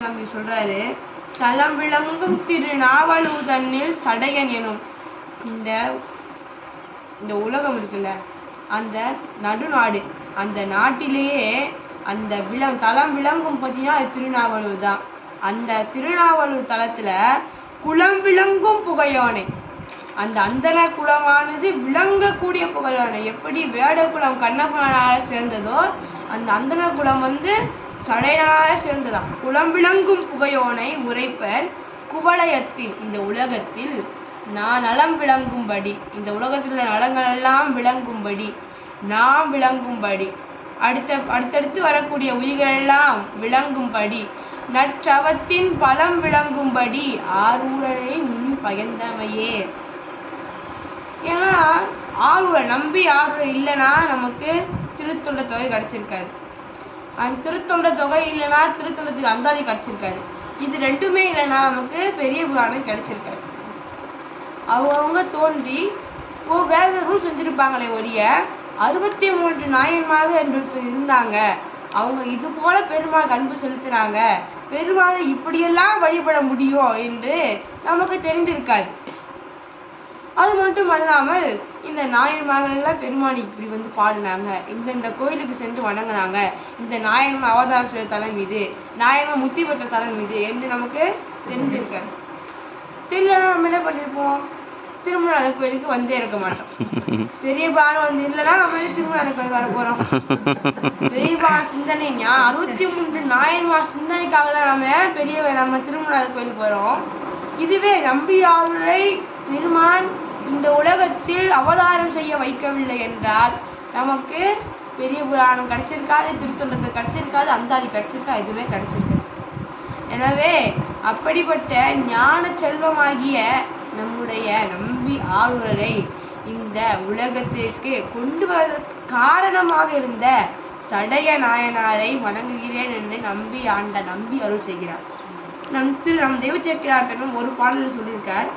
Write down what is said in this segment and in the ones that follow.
நம்பி சொல்றாரு தலம் விளங்கும் திரு நாவலூர் தன்னில் சடையன் எனும் இந்த இந்த உலகம் இருக்குல்ல அந்த நடுநாடு அந்த நாட்டிலேயே அந்த விளம் தலம் விளங்கும் பார்த்தீங்கன்னா அது திருநாவலூர் தான். அந்த திருநாவலூர் தலத்துல குளம் விளங்கும் புகையோனை அந்த அந்தன குளமானது விளங்கக்கூடிய புகழான எப்படி வேடகுளம் கண்ணபனால சேர்ந்ததோ அந்த அந்தன குளம் வந்து சடையனால சிறந்ததாம். குலம் விளங்கும் புகையோனை உரைப்பர் குவலயத்தில் இந்த உலகத்தில் நான் நலம் விளங்கும்படி இந்த உலகத்தில் உள்ள நலங்கள் எல்லாம் விளங்கும்படி நாம் விளங்கும்படி அடுத்த அடுத்தடுத்து வரக்கூடிய உயிர்கள் எல்லாம் விளங்கும்படி நற்றவத்தின் பலம் விளங்கும்படி ஆரூரனை முன் பயந்தமையே. ஏன்னா ஆரூரை நம்பி ஆர்வம் இல்லைன்னா நமக்கு திருத்தொண்ட தொகை கிடைச்சிருக்காது. அந்த திருத்தொண்ட தொகை இல்லைன்னா திருத்தொண்டத்துக்கு அந்தாதி கிடைச்சிருக்காது. இது ரெண்டுமே இல்லைன்னா நமக்கு பெரிய புராணம் கிடச்சிருக்காரு அவங்கவுங்க தோன்றி ஓ வேக ரூல் செஞ்சிருப்பாங்களே ஒழிய அறுபத்தி மூன்று நாயன்மாக என்று இருந்தாங்க. அவங்க இது போல பெருமாள் அன்பு செலுத்துறாங்க பெருமாளை இப்படியெல்லாம் வழிபட முடியும் என்று நமக்கு தெரிந்திருக்காது. அது மட்டும் அல்லாமல் இந்த நாயன்மார்கள்லாம் பெருமாள் இப்படி வந்து பாடினாங்க. இந்த இந்த கோயிலுக்கு சென்று வணங்குனாங்க. இந்த நாயன்மா அவதாரம் செய்த தலம் இது. நாயன்மா முத்தி பெற்ற தலம் இது என்று நமக்கு தெரிஞ்சிருக்காது தெரியலன்னா நம்ம என்ன பண்ணியிருப்போம் திருமண கோயிலுக்கு வந்தே இருக்க மாட்டோம். பெரிய பானம் வந்து இல்லைன்னா நம்ம எதுக்கு திருமண கோயிலுக்கு வர போறோம். பெரிய பானம் சிந்தனை ஞா- அறுபத்தி மூன்று நாயன்மா சிந்தனைக்காக தான் நம்ம பெரிய நம்ம திருமண கோயிலுக்கு வரோம் இதுவே நம்பியாருரை பெருமான் இந்த உலகத்தில் அவதாரம் செய்ய வைக்கவில்லை என்றால் நமக்கு பெரிய புராணம் கிடச்சிருக்காது திருத்தொண்டத்தை கிடச்சிருக்காது அந்தாதி கிடச்சிருக்கா எதுவுமே கிடச்சிருக்கு எனவே அப்படிப்பட்ட ஞான செல்வமாகிய நம்முடைய நம்பி ஆளுநரை இந்த உலகத்திற்கு கொண்டு வருவதற்கு காரணமாக இருந்த சடைய நாயனாரை வணங்குகிறேன் என்று நம்பி ஆண்ட நம்பி அருள் செய்கிறார். நம் திரு நம் தெய்வச்சேக்கிரார் பெண்ணும் ஒரு பாடலில் சொல்லியிருக்கார்.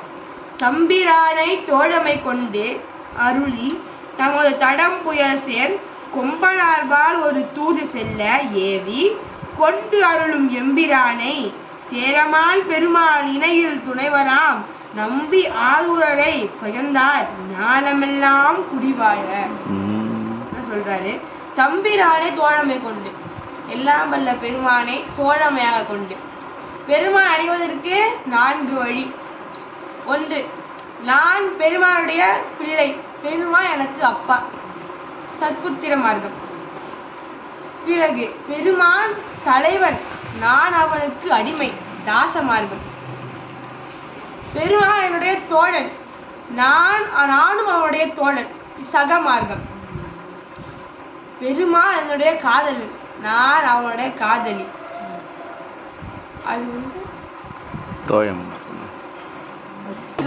தம்பிரானை தோழமை கொண்டு அருளி தமது தடம் புயல் சேர் கொம்பனார்பால் ஒரு தூது செல்ல ஏவி கொண்டு அருளும் எம்பிரானை சேரமான் பெருமான் இணையில் துணைவராம் நம்பி ஆரூரரை பகர்ந்தார் ஞானமெல்லாம் குடிவாழ. சொல்றாரு. தம்பிரானை தோழமை கொண்டு எல்லாம் வல்ல பெருமானை தோழமையாக கொண்டு பெருமான் அடைவதற்கு நான்கு வழி. ஒன்று நான் பெருமானுடைய பிள்ளை பெருமா எனக்கு அப்பா. சத்புத்திர மார்க்கம். பிறகு பெருமான் தலைவன் நான் அவனுக்கு அடிமை தாச மார்க்கம். பெருமான் என்னுடைய தோழன் நான் நானும் அவனுடைய தோழன் சக மார்க்கம். பெருமாள் என்னுடைய காதலன் நான் அவனுடைய காதலி. அது வந்து தோழம்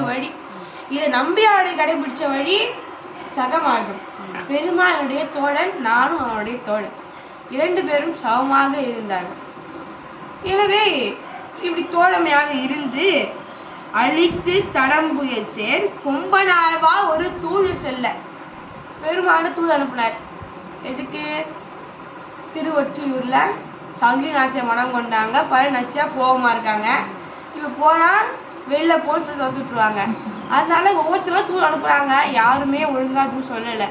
வழி. இதை நம்பியாரை கடைபிடிச்ச வழி சகமாகும் பெருமாளுடைய தோழன் நானும் அவனுடைய தோழன். இரண்டு பேரும் சமமாக இருந்தார்கள். எனவே இப்படி தோழமையாக இருந்து அழித்து தடம்புய சேர் கொம்பனார்வா ஒரு தூது செல்ல. பெருமான தூது அனுப்பினார். எதுக்கு? திருவொற்றியூர்ல சங்கி நாச்சியை மனம் கொண்டாங்க. பல நச்சியாக கோபமா இருக்காங்க. இப்போ போனால் வெளில போன்னு சொல்லி வந்துட்டுருவாங்க அதனால ஒவ்வொருத்தரும் தூள் அனுப்புறாங்க. யாருமே ஒழுங்கா தூள் சொல்லல.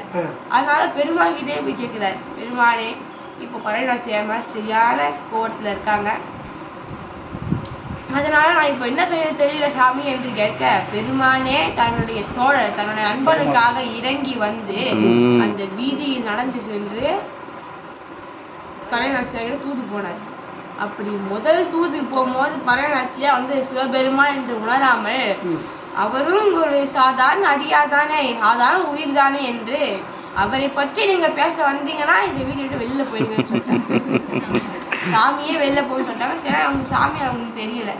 அதனால பெருமாள் கிட்டே போய் கேட்கிறாரு பெருமானே இப்போ பறையநாச்சியாம சரியான கோவத்துல இருக்காங்க. அதனால நான் இப்போ என்ன செய்ய தெரியல சாமி என்று கேட்க பெருமானே தன்னுடைய தோழர் தன்னுடைய நண்பனுக்காக இறங்கி வந்து. அந்த வீதியில் நடந்து சென்று பறையநாச்சியாரிடம் தூது போனார். அப்படி முதல் தூது போகும்போது பறையநாச்சியா வந்து சிவபெருமான் என்று உணராமல் அவரும் ஒரு சாதாரண அடியார் தானே சாதாரண உயிர் தானே என்று அவரை பற்றி நீங்க பேச வந்தீங்கன்னா இந்த வீட்டை விட்டு வெளில போயிடுவேன்னு சொல்லிட்டாங்க. சாமியே வெளில போய் சொல்லிட்டாங்க. சரி அவங்க சாமி அவங்களுக்கு தெரியல.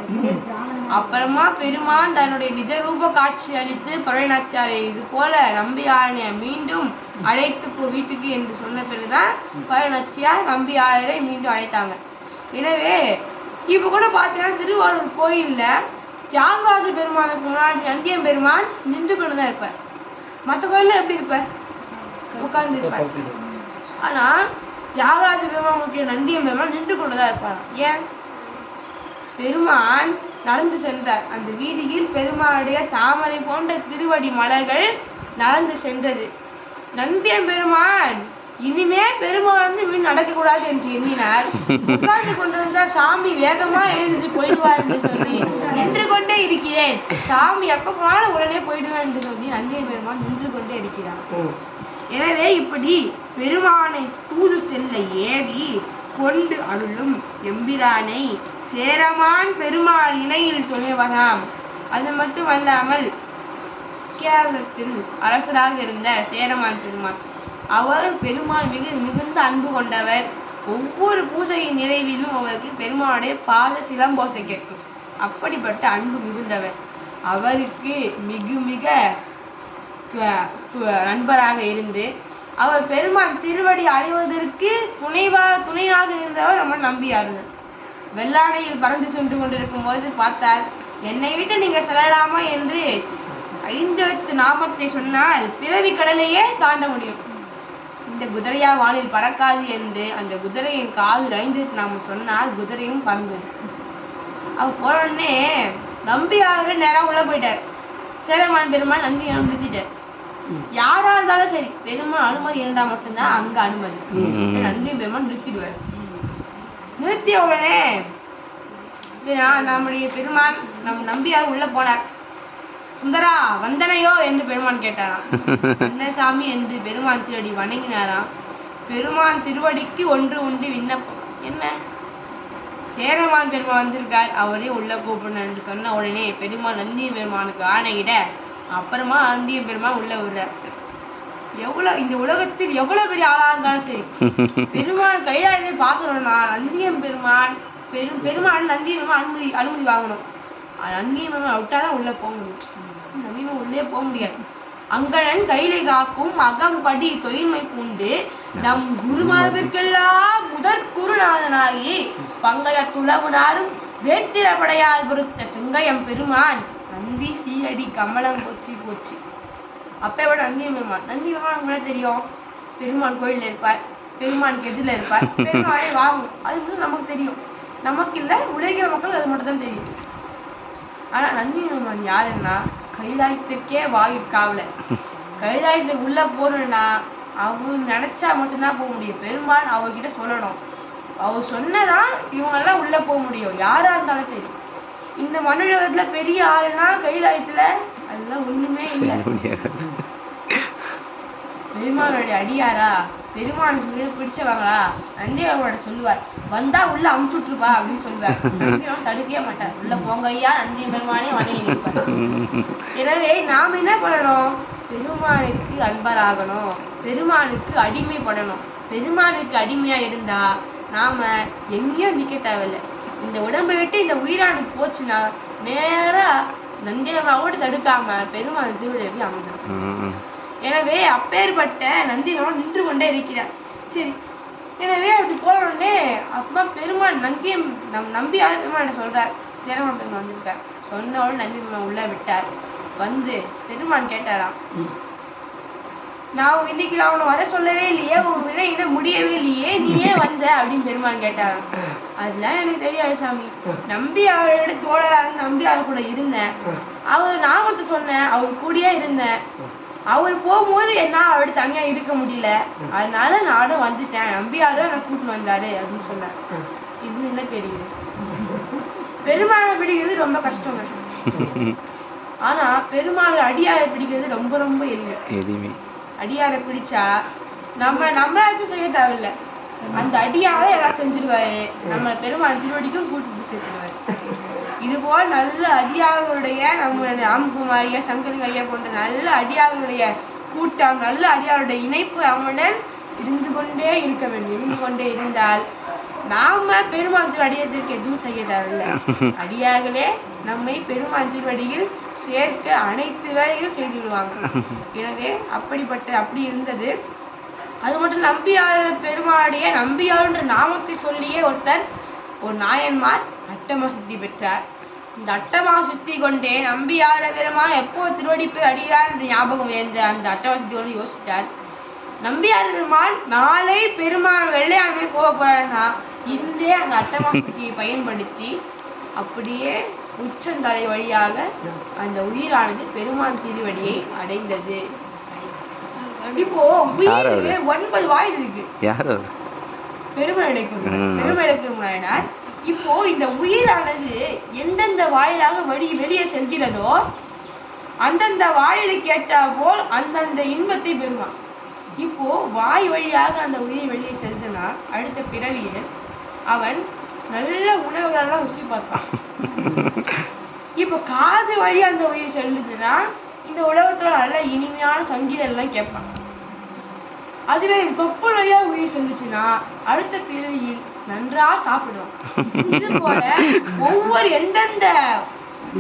அப்புறமா பெருமான் தன்னுடைய நிஜ ரூப காட்சி அளித்து பழனாச்சாரை இது போல நம்பி ஆரணியை மீண்டும் அழைத்து வீட்டுக்கு என்று சொன்ன பிறகுதான் பழனச்சியார் நம்பி ஆயரை மீண்டும் அழைத்தாங்க. எனவே இப்போ கூட பார்த்தீங்கன்னா திருவாரூர் கோயில்ல தியாகராஜ பெருமானுக்கு முன்னாடி நந்தியம் பெருமான் நின்று கொண்டு தான் இருப்பார். மற்ற கோயில்ல எப்படி இருப்பார்? உட்கார்ந்து இருப்பார் ஆனா தியாகராஜ பெருமான் முக்கிய நந்தியம் பெருமான் நின்று கொண்டு தான் இருப்பார் ஏன்? பெருமான் நடந்து சென்றார். அந்த வீதியில் பெருமானுடைய தாமரை போன்ற திருவடி மலர்கள் நடந்து சென்றது. நந்தியம் பெருமான் இனிமே பெருமாள் வந்து மீன் நடக்கக்கூடாது என்று எண்ணினார். உட்கார்ந்து கொண்டு வந்தா சாமி வேகமா எழுந்து போயிடுவார் என்று சொல்லி நின்று கொண்டே இருக்கிறேன். சாமி எப்ப போனாலும் உடனே போயிடுவேன் என்று சொல்லி நந்தியம் பெருமான் நின்று கொண்டே இருக்கிறார். எனவே இப்படி பெருமானை தூது செல்ல ஏவி கொண்டு அருளும் எம்பிரானை சேரமான் பெருமாள் இணையில் துணைவராம் அது மட்டுமல்லாமல் கேரளத்தில் அரசராக இருந்த சேரமான் பெருமாள் அவர் பெருமாள் மிகு மிகுந்த அன்பு கொண்டவர். ஒவ்வொரு பூஜையின் நிறைவிலும் அவருக்கு பெருமாளுடைய பாத சிலம்போசை கேட்கும். அப்படிப்பட்ட அன்பு மிகுந்தவர். அவருக்கு மிகு மிக து- து- நண்பராக இருந்து அவர் பெருமாள் திருவடி அடைவதற்கு துணைவா துணையாக இருந்தவர் நம்ம நம்பியார்கள் வெள்ளாடையில் பறந்து சென்று கொண்டிருக்கும் போது பார்த்தால் என்னை விட்டு நீங்க செல்லலாமா? என்று ஐந்தெழுத்து நாமத்தை சொன்னால் பிறவி கடலையே தாண்ட முடியும். இந்த குதிரையா வானில் பறக்காது என்று அந்த குதிரையின் காதில் ஐந்தெழுத்து நாமம் சொன்னால் குதிரையும் பறந்தது. அவர் போன உடனே நம்பியார்கள் நேரா உள்ள போயிட்டார். சேரமான் பெருமாள் நந்தி நிறுத்திட்டார் யாரா இருந்தாலும் சரி பெருமாள் அனுமதி இருந்தா மட்டும்தான் அங்க அனுமதி. நந்தி பெருமாள் நிறுத்திடுவார். நிறுத்திய உடனே நம்முடைய பெருமான் நம் நம்பியார் உள்ள போனார். சுந்தரா வந்தனையோ என்று பெருமான் கேட்டாராம். என்ன சாமி என்று பெருமான் திருவடி வணங்கினாராம். பெருமான் திருவடிக்கு ஒன்று உண்டு விண்ணப்பம். என்ன? சேரமான் பெருமான் வந்திருக்கார். அவரே உள்ள கூப்பிடணும் என்று சொன்ன உடனே பெருமாள் நந்திய பெருமானுக்கு ஆணையிட அப்புறமா நந்திய பெருமான் உள்ள விடுறார் எவ்வளவு இந்த உலகத்தில் எவ்வளவு பெரிய ஆளா இருந்தாலும் சரி பெருமான் கைலாயத்தை பார்க்கணும்னா நந்தியம் பெருமான் பெரும் பெருமான் நந்தியம் பெருமான் அனுமதி அனுமதி வாங்கணும். நந்தியம் நந்திய பெருமான் விட்டாதான் உள்ள போகணும். நம்மளும் உள்ளே போக முடியாது. அங்கடன் கைலை காக்கும் அகம்படி தொய்மை பூண்டு நம் குருமாவிற்கெல்லாம் முதற் குருநாதனாகி பங்கைய துளவுனாரும் வேத்திர படையால் பொறுத்த செங்கயம் பெருமான் நந்தி சீரடி கமலம் போற்றி போற்றி. அப்பயோட நந்தி பெருமான். நந்தி பெருமான் கூட தெரியும். பெருமான் கோயில்ல இருப்பார். பெருமானுக்கு எதிரில் இருப்பார். பெருமாளை வாங்கும் அது மட்டும் நமக்கு தெரியும். நமக்கு இல்லை உலக மக்கள் அது மட்டும் தான் தெரியும். ஆனா நந்தி பெருமான் யாருன்னா கைலாயத்திற்கே ஆகல கைலாயத்துக்கு உள்ள போகணும்னா அவர் நினைச்சா மட்டும்தான் போக முடியும். பெருமான் அவர்கிட்ட சொல்லணும். அவர் சொன்னதான் இவங்கெல்லாம் உள்ள போக முடியும். யாரா இருந்தாலும் சரி. இந்த மனுஷத்துல பெரிய ஆளுனா கைலாயத்துல அதெல்லாம் ஒண்ணுமே இல்லை. பெருமானுடைய அடியாரா? பெருமானுக்கு பிடிச்சவங்களா? நந்தியவங்களோட சொல்லுவார் வந்தா உள்ள அமுச்சு விட்டுருப்பா அப்படின்னு சொல்லுவார். நந்தியம் தடுக்கவே மாட்டார். உள்ள போங்க ஐயா நந்திய பெருமானே வணங்கி நிற்பார். எனவே நாம் என்ன பண்ணணும்? பெருமானுக்கு அன்பராகணும். பெருமானுக்கு அடிமைப்படணும். பெருமானுக்கு அடிமையா இருந்தா நாம எங்கேயும் நிக்க தேவையில்லை. இந்த உடம்பை விட்டு இந்த உயிரானுக்கு போச்சுன்னா நேரா நந்தியமாவோடு தடுக்காம பெருமாள் திருவிழா எப்படி அமைஞ்சிடும் எனவே அப்பேற்பட்ட நந்தியவன் நின்று கொண்டே இருக்கிறார். சரி எனவே அப்படி போன உடனே அப்பா பெருமாள் நந்தியம் நம் நம்பி யார் பெருமாள் சொல்றார். சேரமா பெருமாள் வந்திருக்கார். சொன்ன நந்தி பெருமாள் உள்ள விட்டார். வந்து பெருமான் கேட்டாராம் நான் இன்னைக்கு நான் உன்னை வர சொல்லவே இல்லையே உன் விட இன்னும் முடியவே இல்லையே நீ ஏன் வந்த அப்படின்னு பெருமான் கேட்டாராம். அதெல்லாம் எனக்கு தெரியாது சாமி. நம்பி அவரோட தோழராக நம்பி அவர் கூட இருந்தேன். அவர் நாமத்தை சொன்னேன் அவர் கூடயே இருந்தேன். அவர் போகும்போது என்னால் அவரோட தனியா இருக்க முடியல. அதனால நானும் வந்துட்டேன். நம்பியாரும் எனக்கு கூட்டிட்டு வந்தாரு அப்படின்னு சொன்னார். இது என்ன தெரியுது பெருமாளை பிடிக்கிறது ரொம்ப கஷ்டங்க. ஆனா பெருமாளை அடியாரை பிடிக்கிறது ரொம்ப ரொம்ப எளிமை. அடியாரை பிடிச்சா நம்ம நம்மளாச்சும் செய்ய தேவையில்ல. அந்த அடியாரை எல்லாம் செஞ்சிருவாரு. நம்ம பெருமாள் திருவடிக்கும் கூட்டிட்டு சேர்த்துருவாரு. இது போல் நல்ல அடியார்களுடைய நம்மளுடைய ராம்குமாரியா சங்கர் ஐயா போன்ற நல்ல அடியார்களுடைய கூட்டம் நல்ல அடியாருடைய இணைப்பு அவனுடன் இருந்து கொண்டே இருக்க வேண்டும். இருந்து கொண்டே இருந்தால் நாம பெருமாள் திருவடியத்திற்கு எதுவும் செய்ய தேவையில்லை. அடியார்களே நம்மை பெருமாள் திருவடியில் சேர்க்க அனைத்து வேலைகளும் செய்து விடுவாங்க. எனவே அப்படிப்பட்ட அப்படி இருந்தது. அது மட்டும் நம்பியார் பெருமாளுடைய நம்பியாருன்ற நாமத்தை சொல்லியே ஒருத்தர் ஒரு நாயன்மார் அட்டம சித்தி பெற்றார். இந்த அட்டமா சித்தி கொண்டே நம்பியார பெருமாள் எப்போ திருவடி போய் அடியார் என்று ஞாபகம் வேந்த அந்த அட்டமா சித்தி கொண்டு யோசித்தார். நம்பியார் பெருமாள் நாளை பெருமாள் வெள்ளையாண்மை போக போறாருன்னா இன்றே அந்த அட்டமா சித்தியை பயன்படுத்தி அப்படியே உச்சந்தலை வழியாக அந்த உயிரானது பெருமான் திருவடியை அடைந்தது. இப்போ? உயிருக்கு ஒன்பது வாயில் இருக்கு. யார் அவர்? பெருமழைக்கும் ம். பெருமழைக்கும் நாயனார் இப்போ இந்த உயிரானது எந்தெந்த வாயிலாக வழி வெளியே செல்கிறதோ அந்தந்த வாயிலுக்கு ஏற்றா போல் அந்தந்த இன்பத்தை பெறுவான். இப்போ வாய் வழியாக அந்த உயிர் வெளியே செல்லுதுன்னா அடுத்த பிறவியில் அவன் நல்ல உணவுகளெல்லாம் ருசி பார்ப்பான். இப்போ காது வழி அந்த உயிர் செல்லுதுன்னா இந்த உலகத்தோட நல்ல இனிமையான சங்கீதம் எல்லாம் கேட்பான். அதுவே தொப்பு வழியா உயிர் செல்லுச்சுன்னா அடுத்த பிறவியில் நன்றா சாப்பிடுவான் இது போல ஒவ்வொரு எந்தெந்த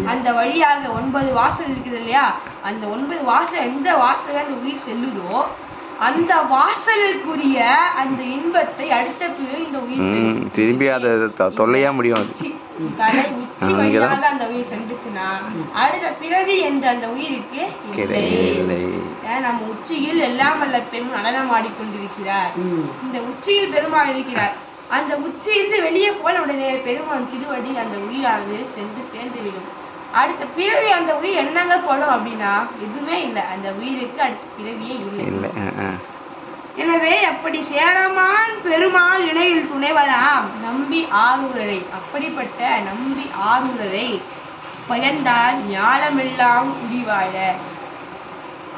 அந்த வழியாக ஒன்பது வாசல் இருக்குது இல்லையா? அந்த ஒன்பது வாசல் எந்த வாசல்ல அந்த உயிர் செல்லுதோ அந்த வாசலுக்குரிய அந்த இன்பத்தை அடுத்த பிறகு இந்த உயிர் திரும்பி அதை தொல்லையா முடியும் உச்சி தலை உச்சி ஆ, வழியாக. அந்த உயிர் சென்றுச்சுன்னா அடுத்த பிறவி என்ற அந்த உயிருக்கு இல்லை. இல்லை. ஏன் நம்ம உச்சியில் எல்லாம் வல்ல பெண் நடனம் ஆடிக்கொண்டிருக்கிறார். இந்த உச்சியில் பெருமாள் இருக்கிறார். அந்த உச்சியிலிருந்து வெளியே போல் உடனே பெருமான் திருவடி அந்த உயிரானது சென்று சேர்ந்து விடும் அடுத்த பிறவி அந்த உயிர் என்னங்க படும் அப்படின்னா எதுவுமே இல்லை. அந்த உயிருக்கு அடுத்த பிறவியே இல்லை. எனவே அப்படி சேரமான் பெருமாள் இணையில் துணைவராம். நம்பி ஆரூரரை அப்படிப்பட்ட நம்பி ஆரூரரை பயந்தால் ஞாலமெல்லாம் குடிவாழ.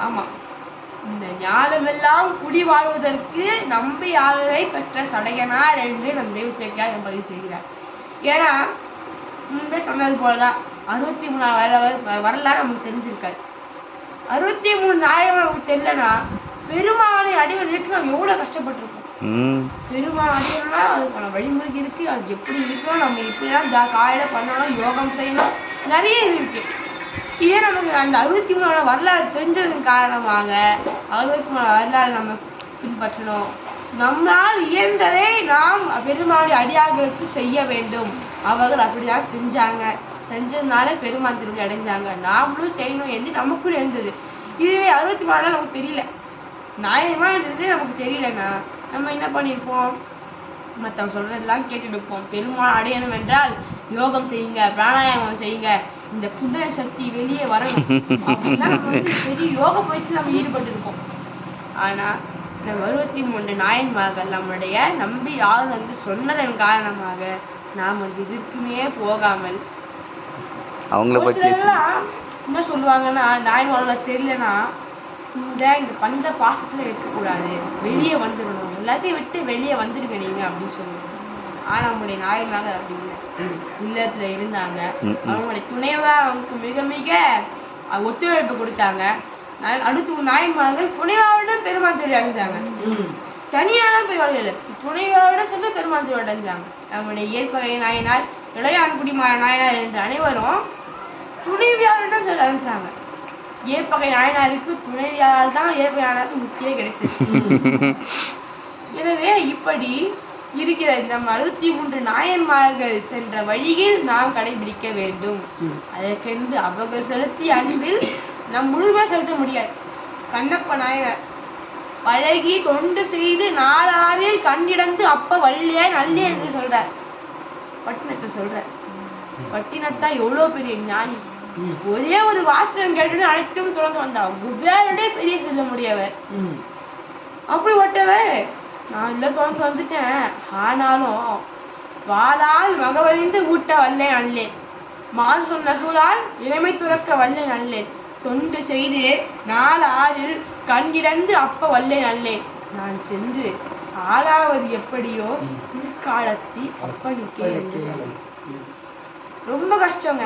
ஆமா. இந்த ஞாலமெல்லாம் குடி வாழ்வதற்கு நம்பி ஆளுரை பெற்ற சடையனார் என்று நம் தெய்வச்சேக்கியார் பதிவு செய்கிறார். ஏன்னா முன்பே சொன்னது போலதான் அறுபத்தி மூணாவது வரலாறு வரலாறு நமக்கு தெரிஞ்சிருக்காது. அறுபத்தி மூணு நாயகம் நமக்கு தெரியலனா பெருமானை அடைவதற்கு நம்ம எவ்வளவு கஷ்டப்பட்டிருக்கோம் பெருமாள் அடையணும்னா அதுக்கான வழிமுறை இருக்கு அது எப்படி இருக்கோ நம்ம இப்படிலாம் காலையில பண்ணணும் யோகம் செய்யணும் நிறைய இது இருக்கு. இதே நமக்கு அந்த அறுபத்தி மூணு வரலாறு தெரிஞ்சதன் காரணமாக அறுபத்தி மூணு வரலாறு நம்ம பின்பற்றணும். நம்மால் இயன்றதை நாம் பெருமாளுடைய அடியார்களுக்கு செய்ய வேண்டும். அவர்கள் அப்படிதான் செஞ்சாங்க. செஞ்சதுனால பெருமாள் திரும்பி அடைஞ்சாங்க நாமளும் செய்யணும் என்று நமக்கும் இருந்தது. இதுவே அறுபத்தி மூணு நமக்கு தெரியல. நியாயமான்றது நமக்கு தெரியலண்ணா நம்ம என்ன பண்ணியிருப்போம் மற்றவங்க சொல்கிறதெல்லாம் கேட்டுட்டு இருப்போம். பெருமாள் அடையணும் என்றால் யோகம் செய்யுங்க பிராணாயாமம் செய்யுங்க. இந்த புண்ணிய சக்தி வெளியே வரணும். பெரிய யோக பயிற்சி நம்ம ஈடுபட்டு இருப்போம் ஆனா நம்ம அறுபத்தி மூன்று நாயன்மார்கள் நம்முடைய நம்பி யார் வந்து சொன்னதன் காரணமாக நாம் வந்து இதற்குமே போகாமல் அவங்கள பற்றி என்ன சொல்லுவாங்கன்னா நாயன்மார்கள தெரியலனா இந்த இந்த பந்த பாசத்துல இருக்கக்கூடாது. வெளியே வந்துடணும். எல்லாத்தையும் விட்டு வெளியே வந்துருங்க நீங்க அப்படின்னு சொல்லுவாங்க. ஆனா நம்முடைய நாயன்மார்கள் அப்படி இல்லை. இல்லத்துல இருந்தாங்க. அவங்களுடைய துணைவா அவங்களுக்கு மிக மிக ஒத்துழைப்பு கொடுத்தாங்க. அடுத்து நாயன்மார்கள் துணைவாவுடன் பெருமாள் தேடி அடைஞ்சாங்க தனியாலாம் போய் வரல துணையோட சென்று பெருமாள் திருவடி அடைஞ்சாங்க நம்முடைய இயற்பகை நாயனார் இளையான்குடி நாயனார் என்ற அனைவரும் துணைவியாருடன் சென்று அடைஞ்சாங்க ஏற்பகை நாயனாருக்கு துணைவியாரால் தான் ஏற்பகை நாயனாருக்கு முக்தியே கிடைத்தது. எனவே இப்படி இருக்கிற இந்த அறுபத்தி மூன்று நாயன்மார்கள் சென்ற வழியில் நாம் கடைபிடிக்க வேண்டும். அதற்கென்று அவர்கள் செலுத்திய அன்பில் நம் முழுமையாக செலுத்த முடியாது. கண்ணப்ப நாயனார் பழகி தொண்டு செய்து நாளாரில் கண்டிடந்து அப்ப வல்லியே நல்லே என்று சொல்றார். பட்டினத்தை சொல்றார். பட்டினத்தா எவ்வளவு பெரிய ஞானி. ஒரே ஒரு வாசகம் கேட்டு அனைத்தும் தொடர்ந்து வந்தார் குபேரனே பெரிய சொல்ல முடியவர் அப்படிப்பட்டவர் நான் இல்லை தொடர்ந்து வந்துட்டேன். ஆனாலும் வாளால் மகவழிந்து ஊட்ட வல்லேன் அல்லேன் மாறு சொன்ன சூழால் இளமை துறக்க வல்லேன் அல்லேன் தொண்டு செய்து நாலு ஆறில் கண்கிடந்து அப்ப வல்லேன் அல்லேன் நான் சென்று ஆளாவது எப்படியோ பிற்காலத்தி அப்பனிக்கே. ரொம்ப கஷ்டங்க.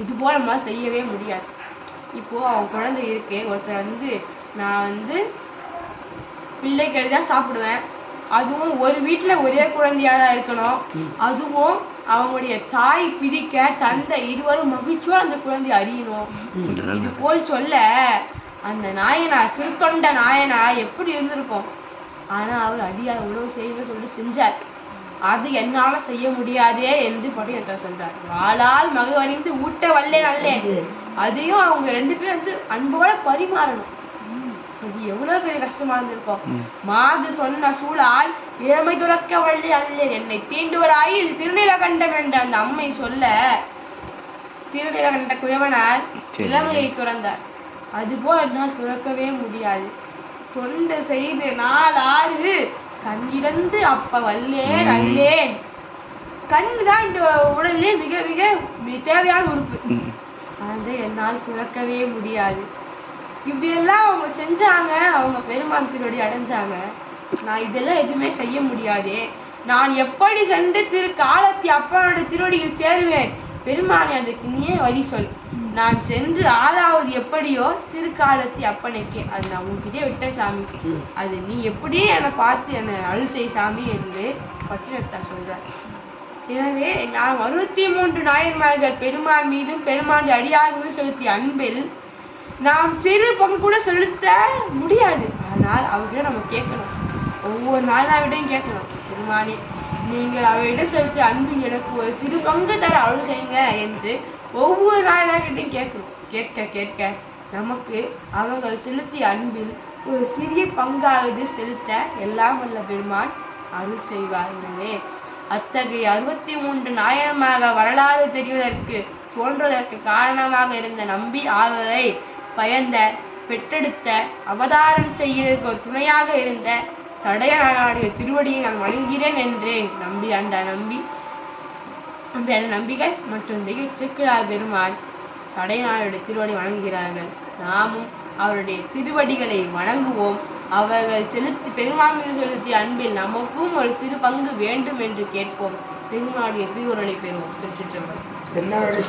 இது போல நம்மளால செய்யவே முடியாது. இப்போ அவன் குழந்தை இருக்கு. ஒருத்தர் வந்து நான் வந்து பிள்ளைக்கு தான் சாப்பிடுவேன். அதுவும் ஒரு வீட்ல ஒரே குழந்தையா தான் இருக்கணும் அதுவும் அவங்களுடைய தாய் பிடிக்க தந்தை இருவரும் மகிழ்ச்சியோட அந்த குழந்தையை அறியணும் இது போல் சொல்ல அந்த நாயனார் சிறுத்தொண்ட நாயனார் எப்படி இருந்திருக்கும்? ஆனா அவர் அடியார் உணவு செய்யணும்னு சொல்லிட்டு செஞ்சார். அது என்னால செய்ய முடியாதே என்று பட்டினத்தை சொல்றார். வாளால் மகவறிந்து ஊட்ட வல்லேன் அல்லேன். அதையும் அவங்க ரெண்டு பேரும் வந்து அன்போட பரிமாறணும். எவ்வளவு பெரிய கஷ்டமா இருந்திருக்கும். மாது சொன்ன சூழால் இளமை துறக்க வள்ளி அல்ல என்னை தீண்டுவராயில் திருநிலகண்டம் என்ற அந்த அம்மை சொல்ல திருநிலகண்ட குயவனார். இளமையை துறந்தார் அதுபோல் என்னால் துறக்கவே முடியாது தொண்டு செய்து நாள் ஆறு கண்ணிடந்து அப்ப வல்லேன். அல்லேன் கண் தான் இந்த உடல்லே மிக மிக தேவையான உறுப்பு. அதை என்னால் துறக்கவே முடியாது இப்படியெல்லாம் அவங்க செஞ்சாங்க அவங்க பெருமான் திருவடி அடைஞ்சாங்க. நான் இதெல்லாம் எதுவுமே செய்ய முடியாதே. நான் எப்படி சென்று திரு காலத்தி அப்பனோட திருவடியில் சேருவேன்? பெருமானே அதுக்கு நீயே வழி சொல். நான் சென்று ஆளாவது எப்படியோ திருக்காலத்தி அப்பனைக்கே. அது நான் உங்ககிட்டயே விட்ட சாமி. அது நீ எப்படியே என்னை பார்த்து என்னை அருள் செய் சாமி என்று பட்டினத்தார் சொல்றார். எனவே நான் அறுபத்தி மூன்று நாயன்மார்கள் பெருமான் மீதும் பெருமான் அடியாகவும் செலுத்திய அன்பில் நாம் சிறு பங்கு கூட செலுத்த முடியாது. ஆனால் அவர்கிட்ட நம்ம கேட்கணும். ஒவ்வொரு நாளாவிடையும் கேட்கணும். பெருமானே நீங்கள் அவரிடம் செலுத்திய அன்பு எனக்கு ஒரு சிறு பங்கு தர அருள் செய்யுங்க என்று ஒவ்வொரு நாளாகிட்டையும் கேட்கணும். கேட்க கேட்க நமக்கு அவர்கள் செலுத்திய அன்பில் ஒரு சிறிய பங்காவது செலுத்த எல்லாம் வல்ல பெருமான் அருள் செய்வார் அத்தகைய அறுபத்தி மூன்று நாயகமாக வரலாறு தெரிவதற்கு தோன்றுவதற்கு காரணமாக இருந்த நம்பி ஆதரை பயந்த பெற்றெடுத்த அவதாரம் செய்ய ஒரு துணையாக இருந்த சடையனாருடைய திருவடியை நான் வணங்குகிறேன் என்றேன். நம்பி அந்த நம்பி அந்த நம்பிகள் மற்றும் திகச்சிக்கலார் பெருமாள் சடையனாருடைய திருவடி வணங்குகிறார்கள். நாமும் அவருடைய திருவடிகளை வணங்குவோம். அவர்கள் செலுத்தி பெருமாள் மீது செலுத்திய அன்பில் நமக்கும் ஒரு சிறு பங்கு வேண்டும் என்று கேட்போம். பெருமாளுடைய திருவுருளை பெறுவோம். திருச்சிற்றம்பலம். தென்னாடு